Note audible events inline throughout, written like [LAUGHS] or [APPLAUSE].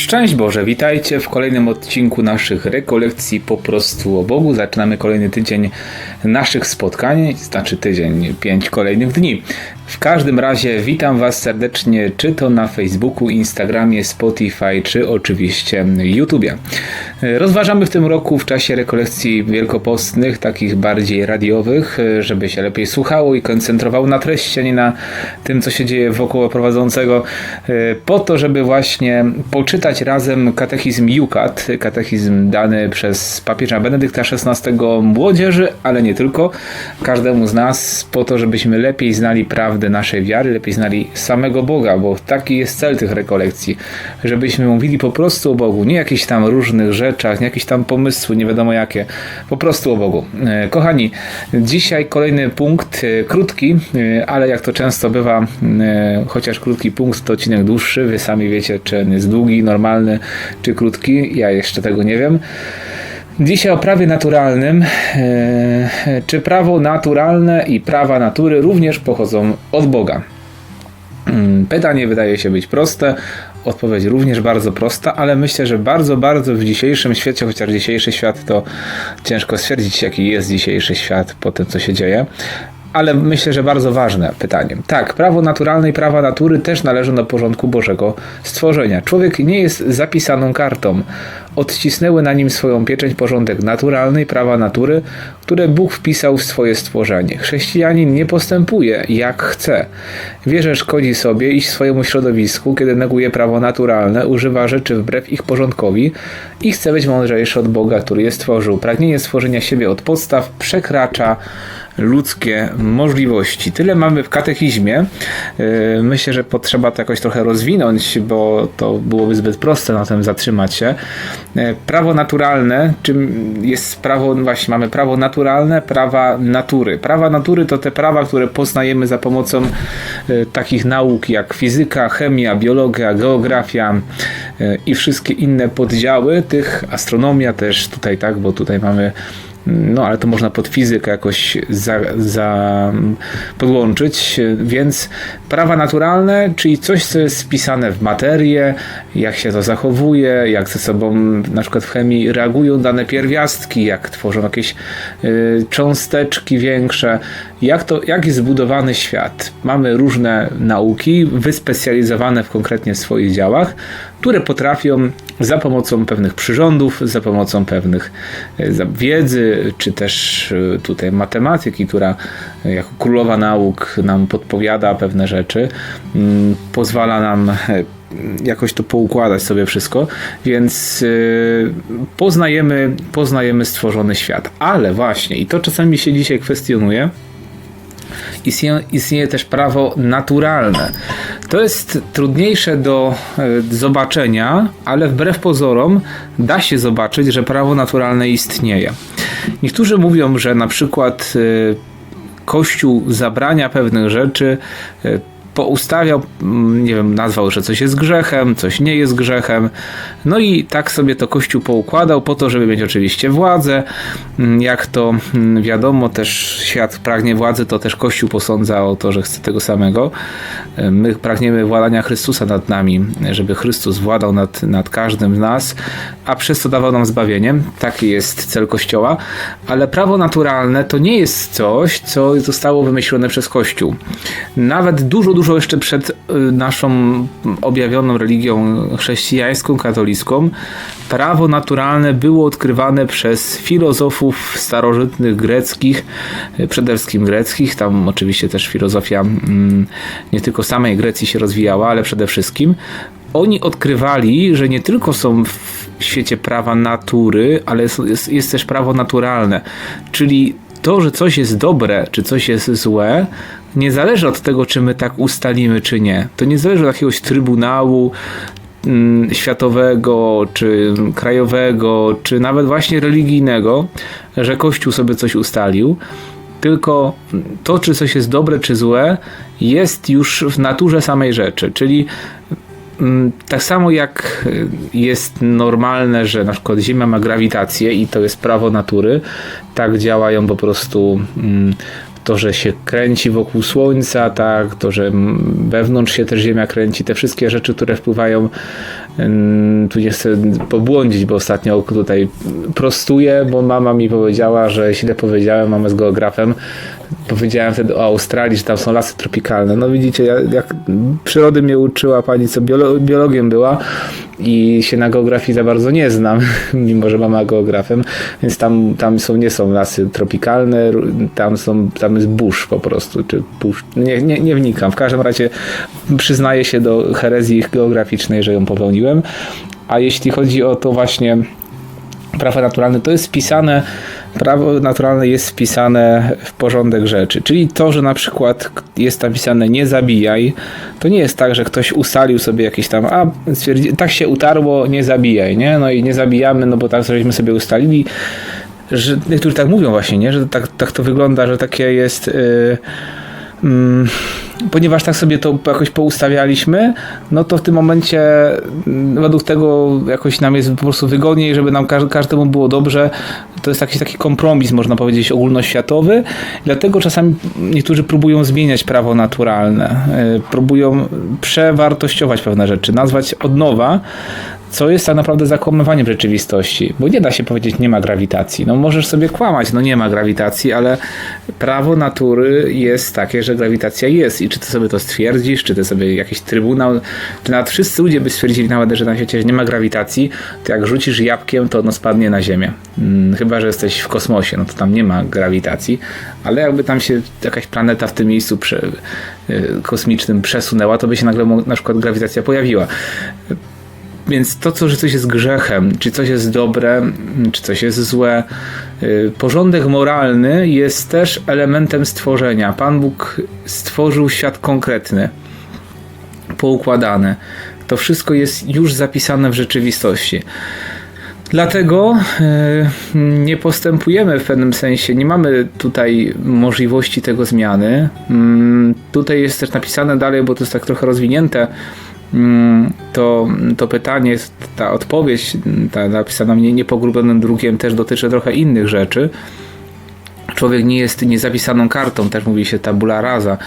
Szczęść Boże, witajcie w kolejnym odcinku naszych rekolekcji po prostu o Bogu. Zaczynamy kolejny tydzień naszych spotkań, znaczy tydzień, pięć kolejnych dni. W każdym razie witam Was serdecznie, czy to na Facebooku, Instagramie, Spotify, czy oczywiście YouTubie. Rozważamy w tym roku w czasie rekolekcji wielkopostnych, takich bardziej radiowych, żeby się lepiej słuchało i koncentrowało na treści, a nie na tym, co się dzieje wokół prowadzącego, po to, żeby właśnie poczytać razem katechizm Jukat, katechizm dany przez papieża Benedykta XVI młodzieży, ale nie tylko, każdemu z nas, po to, żebyśmy lepiej znali prawdę naszej wiary, lepiej znali samego Boga, bo taki jest cel tych rekolekcji, żebyśmy mówili po prostu o Bogu, nie jakichś tam różnych rzeczach, nie jakieś tam pomysły, nie wiadomo jakie, po prostu o Bogu. E, Kochani, dzisiaj kolejny punkt, e, krótki, e, ale jak to często bywa, chociaż krótki punkt to odcinek dłuższy, wy sami wiecie, czy on jest długi, normalny, czy krótki, ja jeszcze tego nie wiem. Dzisiaj o prawie naturalnym. E, Czy prawo naturalne i prawa natury również pochodzą od Boga? Mm, Pytanie wydaje się być proste, odpowiedź również bardzo prosta, ale myślę, że bardzo, bardzo w dzisiejszym świecie, chociaż dzisiejszy świat to ciężko stwierdzić, jaki jest dzisiejszy świat po tym, co się dzieje. Ale myślę, że bardzo ważne pytanie. Tak, prawo naturalne i prawa natury też należą do porządku Bożego stworzenia. Człowiek nie jest zapisaną kartą. Odcisnęły na nim swoją pieczęć porządek naturalny i prawa natury, które Bóg wpisał w swoje stworzenie. Chrześcijanin nie postępuje jak chce. Wie, że szkodzi sobie i swojemu środowisku, kiedy neguje prawo naturalne, używa rzeczy wbrew ich porządkowi i chce być mądrzejszy od Boga, który je stworzył. Pragnienie stworzenia siebie od podstaw przekracza ludzkie możliwości. Tyle mamy w katechizmie. Yy, Myślę, że potrzeba to jakoś trochę rozwinąć, bo to byłoby zbyt proste na tym zatrzymać się. Yy, Prawo naturalne, czym jest prawo, właśnie mamy prawo naturalne, prawa natury. Prawa natury to te prawa, które poznajemy za pomocą yy, takich nauk jak fizyka, chemia, biologia, geografia i wszystkie inne poddziały tych, astronomia też tutaj, tak, bo tutaj mamy no, ale to można pod fizykę jakoś za, za, podłączyć, więc prawa naturalne, czyli coś, co jest wpisane w materię, jak się to zachowuje, jak ze sobą na przykład w chemii reagują dane pierwiastki, jak tworzą jakieś y, cząsteczki większe, jak, to, jak jest zbudowany świat. Mamy różne nauki wyspecjalizowane w konkretnie swoich działach, które potrafią za pomocą pewnych przyrządów, za pomocą pewnych e, za- czy też e, tutaj matematyki, która e, jako królowa nauk nam podpowiada pewne rzeczy, mm, pozwala nam e, jakoś to poukładać sobie wszystko, więc poznajemy, poznajemy stworzony świat. Ale właśnie, i to czasami się dzisiaj kwestionuje, istnieje, istnieje też prawo naturalne. To jest trudniejsze do e, zobaczenia, ale wbrew pozorom da się zobaczyć, że prawo naturalne istnieje. Niektórzy mówią, że na przykład e, Kościół zabrania pewnych rzeczy, e, poustawiał, mm, nie wiem, nazwał, że coś jest grzechem, coś nie jest grzechem. No i tak sobie to Kościół poukładał po to, żeby mieć oczywiście władzę. Mm, Jak to mm, wiadomo, też świat pragnie władzy, to też Kościół posądza o to, że chce tego samego. E, My pragniemy władania Chrystusa nad nami, żeby Chrystus władał nad, nad każdym z nas, a przez to dawał nam zbawienie. Taki jest cel Kościoła. Ale prawo naturalne to nie jest coś, co zostało wymyślone przez Kościół. Nawet dużo, dużo jeszcze przed y, naszą objawioną religią chrześcijańską, katolicką, prawo naturalne było odkrywane przez filozofów starożytnych greckich, y, przede wszystkim greckich, tam oczywiście też filozofia mm, nie tylko samej Grecji się rozwijała, ale przede wszystkim. Oni odkrywali, że nie tylko są w świecie prawa natury, ale jest, jest też prawo naturalne, czyli to, że coś jest dobre, czy coś jest złe, nie zależy od tego, czy my tak ustalimy, czy nie. To nie zależy od jakiegoś trybunału mm, światowego, czy krajowego, czy nawet właśnie religijnego, że Kościół sobie coś ustalił. Tylko to, czy coś jest dobre, czy złe, jest już w naturze samej rzeczy. Czyli tak samo jak y, jest normalne, że na przykład Ziemia ma grawitację i to jest prawo natury, tak działają po prostu mm, to, że się kręci wokół Słońca, tak, to, że wewnątrz się też Ziemia kręci, te wszystkie rzeczy, które wpływają, tu nie chcę pobłądzić, bo ostatnio tutaj prostuję, bo mama mi powiedziała, że źle powiedziałem, mamy z geografem, powiedziałem wtedy o Australii, że tam są lasy tropikalne. No widzicie, jak, jak przyrody mnie uczyła pani, co biolo biologiem była i się na geografii za bardzo nie znam, [LAUGHS] mimo że mama geografem, więc tam, tam są, nie są lasy tropikalne, tam są, tam jest burz po prostu, czy burz, nie, nie, nie wnikam. W każdym razie przyznaję się do herezji geograficznej, że ją popełniłem. A jeśli chodzi o to właśnie prawa naturalne, to jest wpisane, prawo naturalne jest wpisane w porządek rzeczy. Czyli to, że na przykład jest napisane nie zabijaj, to nie jest tak, że ktoś ustalił sobie jakieś tam, a tak się utarło, nie zabijaj, nie? No i nie zabijamy, no bo tak żeśmy sobie ustalili, że niektórzy tak mówią właśnie, nie? Że tak, tak to wygląda, że takie jest... Yy, Mm, ponieważ tak sobie to jakoś poustawialiśmy, no to w tym momencie mm, według tego jakoś nam jest po prostu wygodniej, żeby nam każdemu było dobrze. To jest jakiś taki kompromis, można powiedzieć, ogólnoświatowy. Dlatego czasami niektórzy próbują zmieniać prawo naturalne, y, próbują przewartościować pewne rzeczy, nazwać od nowa, co jest tak naprawdę zakłamywaniem rzeczywistości, bo nie da się powiedzieć, nie ma grawitacji. No możesz sobie kłamać, no nie ma grawitacji, ale prawo natury jest takie, że grawitacja jest i czy ty sobie to stwierdzisz, czy ty sobie jakiś trybunał, czy nawet wszyscy ludzie by stwierdzili nawet, że na świecie nie ma grawitacji, to jak rzucisz jabłkiem, to ono spadnie na ziemię. Hmm, chyba, że jesteś w kosmosie, no to tam nie ma grawitacji, ale jakby tam się jakaś planeta w tym miejscu prze, y, kosmicznym przesunęła, to by się nagle na przykład grawitacja pojawiła. Więc to, co, że coś jest grzechem, czy coś jest dobre, czy coś jest złe, y, porządek moralny jest też elementem stworzenia. Pan Bóg stworzył świat konkretny, poukładany. To wszystko jest już zapisane w rzeczywistości. Dlatego y, nie postępujemy w pewnym sensie, nie mamy tutaj możliwości tego zmiany. Mm, tutaj jest też napisane dalej, bo to jest tak trochę rozwinięte to, to pytanie, ta odpowiedź, ta napisana mnie niepogrubionym drukiem też dotyczy trochę innych rzeczy. Człowiek nie jest niezapisaną kartą, też mówi się tabula rasa.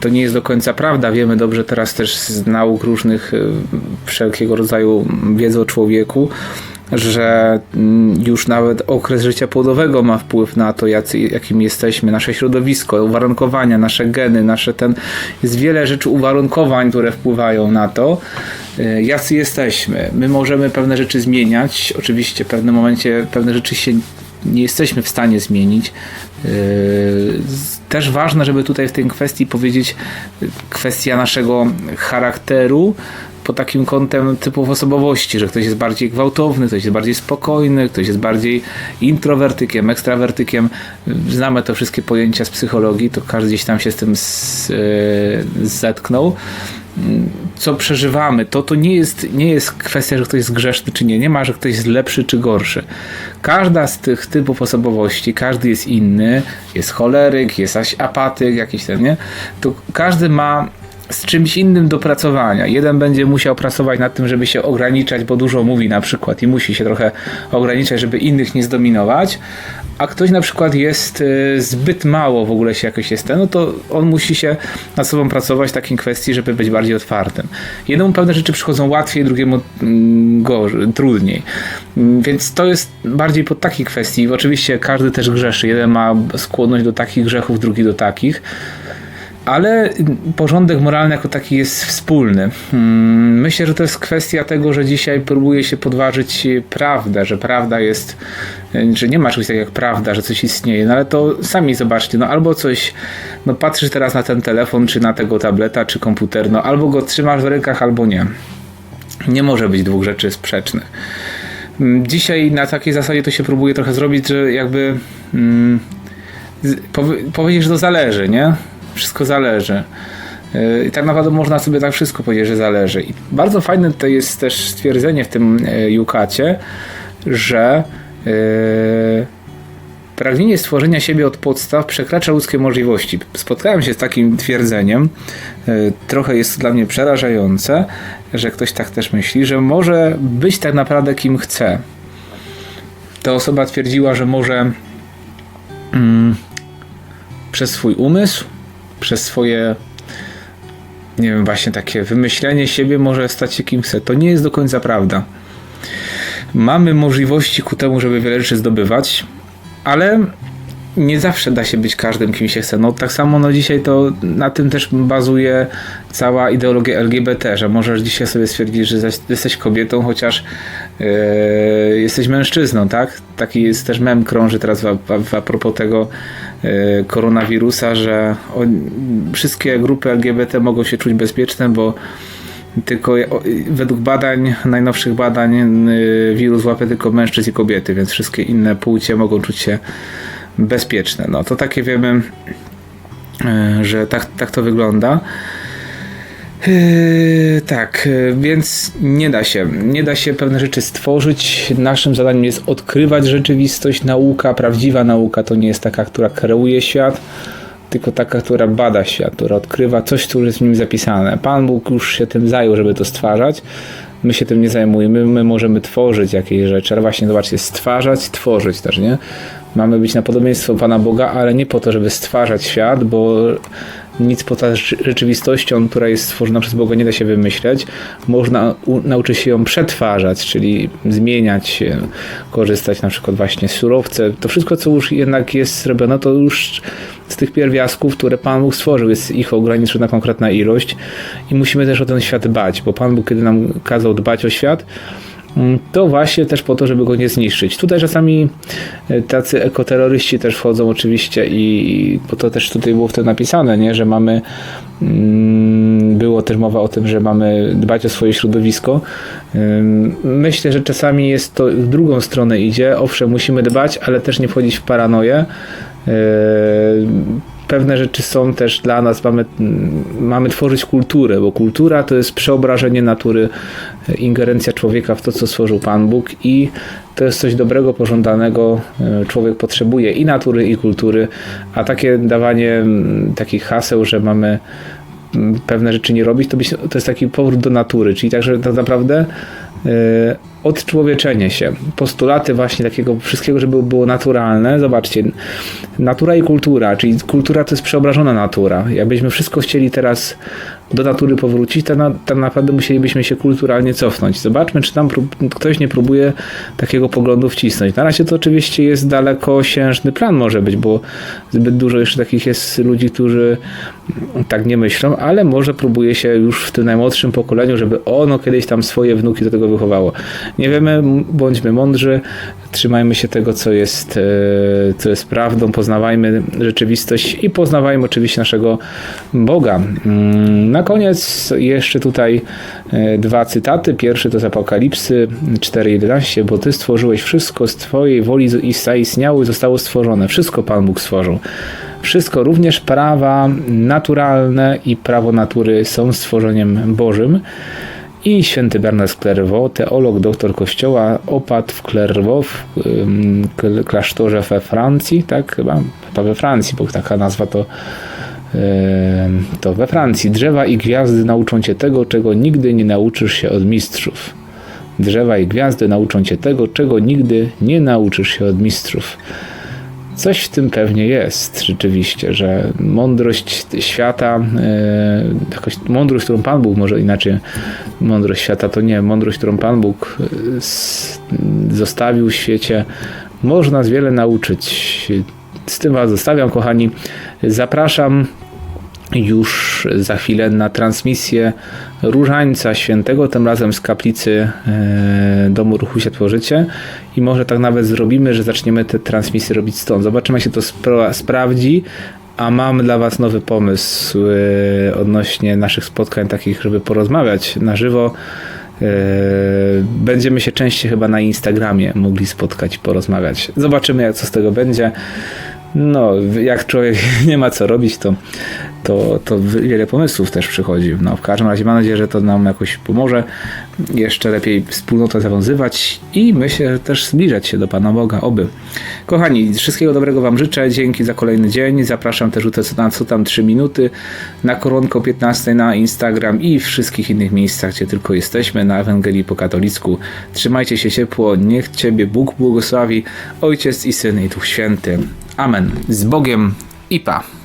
To nie jest do końca prawda. Wiemy dobrze teraz też z nauk różnych y, wszelkiego rodzaju wiedzy o człowieku, że mm, już nawet okres życia płodowego ma wpływ na to, jacy, jakim jesteśmy, nasze środowisko, uwarunkowania, nasze geny, nasze ten. Jest wiele rzeczy uwarunkowań, które wpływają na to, y, jacy jesteśmy. My możemy pewne rzeczy zmieniać. Oczywiście w pewnym momencie pewne rzeczy się nie jesteśmy w stanie zmienić. Y, też ważne, żeby tutaj w tej kwestii powiedzieć kwestia naszego charakteru, pod takim kątem typów osobowości, że ktoś jest bardziej gwałtowny, ktoś jest bardziej spokojny, ktoś jest bardziej introwertykiem, ekstrawertykiem. Znamy te wszystkie pojęcia z psychologii, to każdy gdzieś tam się z tym z, yy, zetknął. Co przeżywamy, to to nie jest, nie jest kwestia, że ktoś jest grzeszny czy nie. Nie ma, że ktoś jest lepszy czy gorszy. Każda z tych typów osobowości, każdy jest inny. Jest choleryk, jest apatyk, jakiś ten, nie? To każdy ma z czymś innym do pracowania. Jeden będzie musiał pracować nad tym, żeby się ograniczać, bo dużo mówi na przykład i musi się trochę ograniczać, żeby innych nie zdominować, a ktoś na przykład jest y, zbyt mało w ogóle się jakoś jest ten, no to on musi się nad sobą pracować w takiej kwestii, żeby być bardziej otwartym. Jednemu pewne rzeczy przychodzą łatwiej, drugiemu mm, gorzej, trudniej. Mm, więc to jest bardziej pod takiej kwestii. Oczywiście każdy też grzeszy. Jeden ma skłonność do takich grzechów, drugi do takich ale porządek moralny jako taki jest wspólny. Hmm, myślę, że to jest kwestia tego, że dzisiaj próbuje się podważyć prawdę, że prawda jest, że nie ma czegoś takiego jak prawda, że coś istnieje, no ale to sami zobaczcie, no albo coś, no patrzysz teraz na ten telefon, czy na tego tableta, czy komputer, no albo go trzymasz w rękach, albo nie. Nie może być dwóch rzeczy sprzecznych. Hmm, dzisiaj na takiej zasadzie to się próbuje trochę zrobić, że jakby hmm, powiedzieć, że to zależy, nie? Wszystko zależy. I tak naprawdę można sobie tak wszystko powiedzieć, że zależy. I bardzo fajne to jest też stwierdzenie w tym Jukacie, że yy, pragnienie stworzenia siebie od podstaw przekracza ludzkie możliwości. Spotkałem się z takim twierdzeniem, yy, trochę jest to dla mnie przerażające, że ktoś tak też myśli, że może być tak naprawdę kim chce. Ta osoba twierdziła, że może. Yy, przez swój umysł, przez swoje nie wiem, właśnie takie wymyślenie siebie może stać się kim chce. To nie jest do końca prawda. Mamy możliwości ku temu, żeby wiele rzeczy zdobywać, ale nie zawsze da się być każdym, kim się chce. No tak samo no dzisiaj to na tym też bazuje cała ideologia LGBT, że możesz dzisiaj sobie stwierdzić, że jesteś kobietą, chociaż yy, jesteś mężczyzną, tak? Taki jest też mem krąży teraz a, a, a propos tego koronawirusa, że wszystkie grupy LGBT mogą się czuć bezpieczne, bo tylko według badań, najnowszych badań, yy, wirus łapie tylko mężczyzn i kobiety, więc wszystkie inne płcie mogą czuć się bezpieczne. No to takie wiemy, e, że tak, tak to wygląda. Yy, tak, więc nie da się, nie da się pewne rzeczy stworzyć. Naszym zadaniem jest odkrywać rzeczywistość. Nauka, prawdziwa nauka to nie jest taka, która kreuje świat, tylko taka, która bada świat, która odkrywa coś, co jest w nim zapisane. Pan Bóg już się tym zajął, żeby to stwarzać. My się tym nie zajmujemy, my możemy tworzyć jakieś rzeczy, ale właśnie zobaczcie, stwarzać, tworzyć też, nie? Mamy być na podobieństwo Pana Boga, ale nie po to, żeby stwarzać świat, bo nic poza rzeczywistością, która jest stworzona przez Boga, nie da się wymyśleć. Można nauczyć się ją przetwarzać, czyli zmieniać się, korzystać na przykład właśnie z surowce. To wszystko, co już jednak jest zrobione, to już z tych pierwiastków, które Pan Bóg stworzył, jest ich ograniczona konkretna ilość i musimy też o ten świat dbać, bo Pan Bóg, kiedy nam kazał dbać o świat, to właśnie też po to, żeby go nie zniszczyć. Tutaj czasami e, tacy ekoterroryści też wchodzą oczywiście i bo to też tutaj było w tym napisane, nie? że mamy mm, było też mowa o tym, że mamy dbać o swoje środowisko. Myślę, że czasami jest to w drugą stronę idzie. Owszem, musimy dbać, ale też nie wchodzić w paranoję pewne rzeczy są też dla nas, mamy, mamy tworzyć kulturę, bo kultura to jest przeobrażenie natury, ingerencja człowieka w to, co stworzył Pan Bóg i to jest coś dobrego, pożądanego. E, człowiek potrzebuje i natury, i kultury, a takie dawanie takich haseł, że mamy pewne rzeczy nie robić, to, to jest taki powrót do natury, czyli także tak naprawdę yy, odczłowieczenie się, postulaty właśnie takiego wszystkiego, żeby było naturalne. Zobaczcie, natura i kultura, czyli kultura to jest przeobrażona natura. Jakbyśmy wszystko chcieli teraz do natury powrócić, to, na, to naprawdę musielibyśmy się kulturalnie cofnąć. Zobaczmy, czy tam ktoś nie próbuje takiego poglądu wcisnąć. Na razie to oczywiście jest dalekosiężny plan może być, bo zbyt dużo jeszcze takich jest ludzi, którzy tak nie myślą, ale może próbuje się już w tym najmłodszym pokoleniu, żeby ono kiedyś tam swoje wnuki do tego wychowało. Nie wiemy, bądźmy mądrzy, trzymajmy się tego, co jest, e, co jest prawdą, poznawajmy rzeczywistość i poznawajmy oczywiście naszego Boga. Mm, na koniec jeszcze tutaj e, dwa cytaty. Pierwszy to z Apokalipsy 4:11, bo Ty stworzyłeś wszystko z Twojej woli i zaistniało i zostało stworzone. Wszystko Pan Bóg stworzył. Wszystko, również prawa naturalne i prawo natury są stworzeniem Bożym. I święty Bernard Clairvaux, teolog, doktor kościoła, opadł w Clairvaux, w klasztorze we Francji, tak chyba, chyba we Francji, bo taka nazwa to to we Francji. Drzewa i gwiazdy nauczą cię tego, czego nigdy nie nauczysz się od mistrzów. Drzewa i gwiazdy nauczą cię tego, czego nigdy nie nauczysz się od mistrzów. Coś w tym pewnie jest rzeczywiście, że mądrość świata, e, jakoś mądrość, którą Pan Bóg, może inaczej, mądrość świata to nie, mądrość, którą Pan Bóg e, zostawił w świecie, można nas wiele nauczyć. Z tym Was zostawiam, kochani. Zapraszam już za chwilę na transmisję Różańca Świętego, tym razem z kaplicy e, Domu Ruchu Światło Życie i może tak nawet zrobimy, że zaczniemy te transmisje robić stąd. Zobaczymy, jak się to spra sprawdzi, a mam dla Was nowy pomysł e, odnośnie naszych spotkań takich, żeby porozmawiać na żywo. E, będziemy się częściej chyba na Instagramie mogli spotkać porozmawiać. Zobaczymy, jak co z tego będzie no, jak człowiek [LAUGHS] nie ma co robić, to, to, to wiele pomysłów też przychodzi. No, w każdym razie mam nadzieję, że to nam jakoś pomoże jeszcze lepiej wspólnotę zawiązywać i myślę, że też zbliżać się do Pana Boga, oby. Kochani, wszystkiego dobrego Wam życzę, dzięki za kolejny dzień, zapraszam też na co tam 3 minuty, na koronko 15 na Instagram i wszystkich innych miejscach, gdzie tylko jesteśmy, na Ewangelii po katolicku. Trzymajcie się ciepło, niech Ciebie Bóg błogosławi, Ojciec i Syn i Duch Święty. Amen. Z Bogiem i pa.